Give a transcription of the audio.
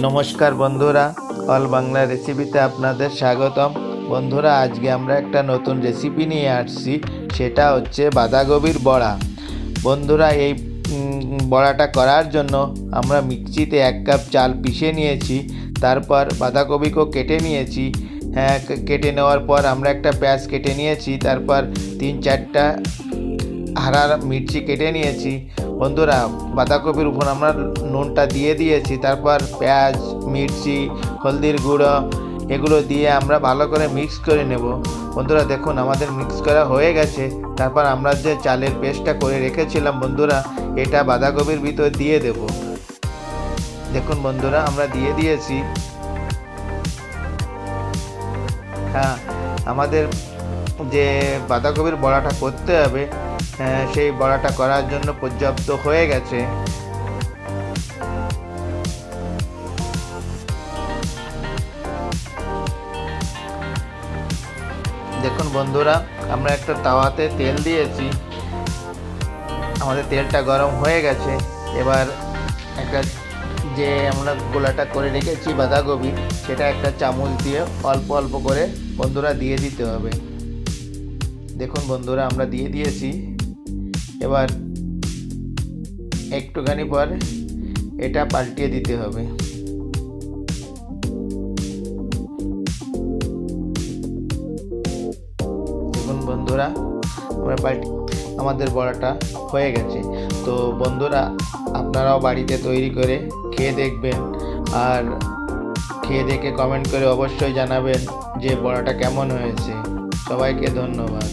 নমস্কার বন্ধুরা, অল বাংলা রেসিপিতে আপনাদের স্বাগতম। বন্ধুরা, আজকে আমরা একটা নতুন রেসিপি নিয়ে আসছি, সেটা হচ্ছে বাঁধাকপির বড়া। বন্ধুরা, এই বড়াটা করার জন্য আমরা মিক্সিতে এক কাপ চাল পিষে নিয়েছি, তারপর বাঁধাকপিকেও কেটে নিয়েছি। হ্যাঁ কেটে নেওয়ার পর আমরা একটা পেঁয়াজ কেটে নিয়েছি, তারপর তিন চারটা হারা মির্চি কেটে নিয়েছি। বন্ধুরা, বাঁধাকপির উপর আমরা নুনটা দিয়ে দিয়েছি, তারপর পেঁয়াজ, মির্চি, হলদির গুঁড়ো, এগুলো দিয়ে আমরা ভালো করে মিক্স করে নেব। বন্ধুরা, দেখুন, আমাদের মিক্স করা হয়ে গেছে। তারপর আমরা যে চালের পেস্টটা করে রেখেছিলাম, বন্ধুরা, এটা বাঁধাকপির ভিতর দিয়ে দেব। দেখুন, বন্ধুরা, আমরা দিয়ে দিয়েছি। হ্যাঁ আমাদের যে বাঁধাকপির বড়াটা করতে হবে সেই বড়াটা করার জন্য পর্যাপ্ত হয়ে গেছে। দেখুন বন্ধুরা, আমরা একটা তাওয়াতে তেল দিয়েছি। আমাদের তেলটা গরম হয়ে গেছে। এবার একটা যে আমরা গোলাটা করে রেখেছি বাঁধাকপি, সেটা একটা চামচ দিয়ে অল্প অল্প করে বন্ধুরা দিয়ে দিতে হবে। দেখুন বন্ধুরা, আমরা দিয়ে দিয়েছি। এবার একটুখানি পর এটা পাল্টিয়ে দিতে হবে। দেখুন বন্ধুরা, আমরা পাল্টি, আমাদের বড়াটা হয়ে গেছে। তো বন্ধুরা, আপনারাও বাড়িতে তৈরি করে খেয়ে দেখবেন আর খেয়ে দেখে কমেন্ট করে অবশ্যই জানাবেন যে বড়াটা কেমন হয়েছে। সবাইকে ধন্যবাদ।